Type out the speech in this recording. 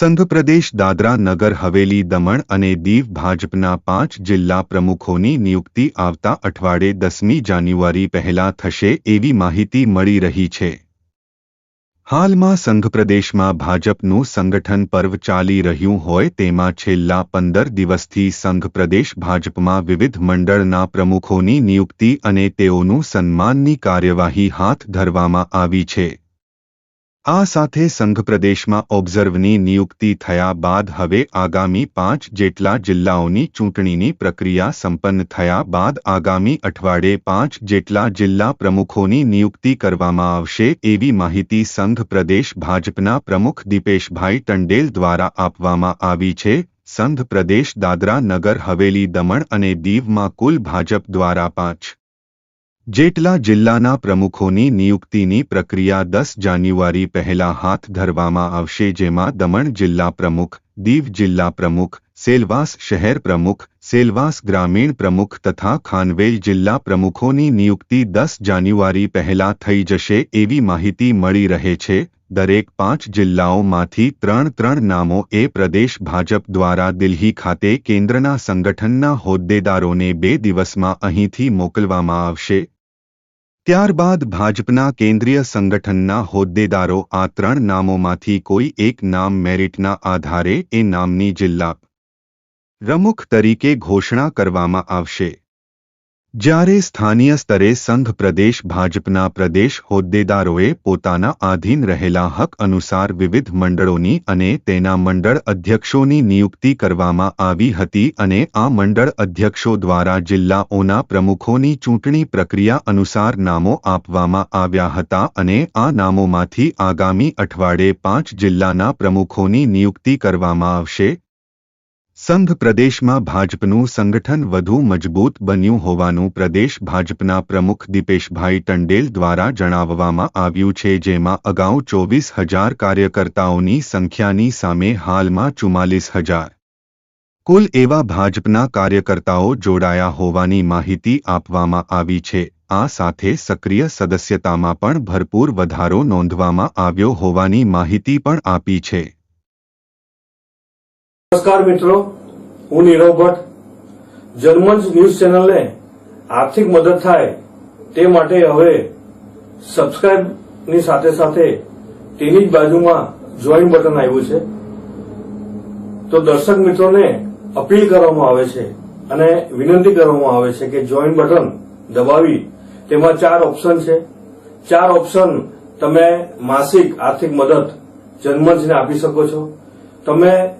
સંઘ પ્રદેશ દાદરા નગર હવેલી દમણ અને દીવ ભાજપના પાંચ જિલ્લા પ્રમુખોની નિયુક્તિ આવતા અઠવાડે દસમી જાન્યુઆરી પહેલા થશે એવી માહિતી મળી રહી છે. હાલમાં સંઘ પ્રદેશમાં ભાજપનું સંગઠન પર્વ ચાલી રહ્યું હોય તેમાં છેલ્લા પંદર દિવસથી સંઘ પ્રદેશ ભાજપમાં વિવિધ મંડળના પ્રમુખોની નિયુક્તિ અને તેઓનું સન્માનની કાર્યવાહી હાથ ધરવામાં આવી છે. આ સાથે સંઘ પ્રદેશમાં ઓબ્ઝર્વની નિયુક્તિ થયા બાદ હવે આગામી પાંચ જેટલા જિલ્લાઓની ચૂંટણીની પ્રક્રિયા સંપન્ન થયા બાદ આગામી અઠવાડિયે પાંચ જેટલા જિલ્લા પ્રમુખોની નિયુક્તિ કરવામાં આવશે એવી માહિતી સંઘ પ્રદેશ ભાજપના પ્રમુખ દીપેશભાઈ ટંડેલ દ્વારા આપવામાં આવી છે. સંઘ પ્રદેશ દાદરા નગર હવેલી દમણ અને દીવમાં કુલ ભાજપ દ્વારા પાંચ જેટલા જિલ્લાના પ્રમુખોની નિયુક્તિની પ્રક્રિયા દસ જાન્યુઆરી પહેલા હાથ ધરવામાં આવશે જેમાં દમણ જિલ્લા પ્રમુખ, દીવ જિલ્લા પ્રમુખ, સેલવાસ શહેર પ્રમુખ, સેલવાસ ગ્રામીણ પ્રમુખ તથા ખાનવેલ જિલ્લા પ્રમુખોની નિયુક્તિ દસ જાન્યુઆરી પહેલા થઈ જશે એવી માહિતી મળી રહે છે. દરેક પાંચ જિલ્લાઓમાંથી ત્રણ ત્રણ નામો એ પ્રદેશ ભાજપ દ્વારા દિલ્હી ખાતે કેન્દ્રના સંગઠનના હોદ્દેદારોને બે દિવસમાં અહીંથી મોકલવામાં આવશે. ત્યારબાદ ભાજપના કેન્દ્રીય સંગઠનના હોદ્દેદારો આ ત્રણ નામોમાંથી કોઈ એક નામ મેરિટના આધારે એ નામની જિલ્લા પ્રમુખ તરીકે ઘોષણા કરવામાં આવશે. જ્યારે સ્થાનીય સ્તરે સંઘ પ્રદેશ, ભાજપના પ્રદેશ હોદ્દેદારોએ પોતાના આધીન રહેલા હક અનુસાર વિવિધ મંડળોની અને તેના મંડળ અધ્યક્ષોની નિયુક્તિ કરવામાં આવી હતી અને આ મંડળ અધ્યક્ષો દ્વારા જિલ્લાઓના પ્રમુખોની ચૂંટણી પ્રક્રિયા અનુસાર નામો આપવામાં આવ્યા હતા અને આ નામોમાંથી આગામી અઠવાડિયે પાંચ જિલ્લાના પ્રમુખોની નિયુક્તિ કરવામાં આવશે. સંઘ પ્રદેશમાં ભાજપનું સંગઠન વધુ મજબૂત બન્યું હોવાનું પ્રદેશ ભાજપના પ્રમુખ દીપેશભાઈ ટંડેલ દ્વારા જણાવવામાં આવ્યું છે, જેમાં અગાઉ ચોવીસ હજાર કાર્યકર્તાઓની સંખ્યાની સામે હાલમાં ચુમ્માલીસ હજાર. કુલ એવા ભાજપના કાર્યકર્તાઓ જોડાયા હોવાની માહિતી આપવામાં આવી છે. આ સાથે સક્રિય સદસ્યતામાં પણ ભરપૂર વધારો નોંધવામાં આવ્યો હોવાની માહિતી પણ આપી છે. નમસ્કાર મિત્રો, હું નીરવ ભટ્ટ. જર્મન્સ ન્યૂઝ ચેનલને આર્થિક મદદ થાય તે માટે હવે સબસ્ક્રાઇબની સાથે સાથે તેની જ બાજુમાં જોઈન બટન આવ્યું છે. તો દર્શક મિત્રોને અપીલ કરવામાં આવે છે અને વિનંતી કરવામાં આવે છે કે જોઈન બટન દબાવી. તેમાં ચાર ઓપ્શન છે. ચાર ઓપ્શન તમે માસિક આર્થિક મદદ જન્મન્સને આપી શકો છો. તમે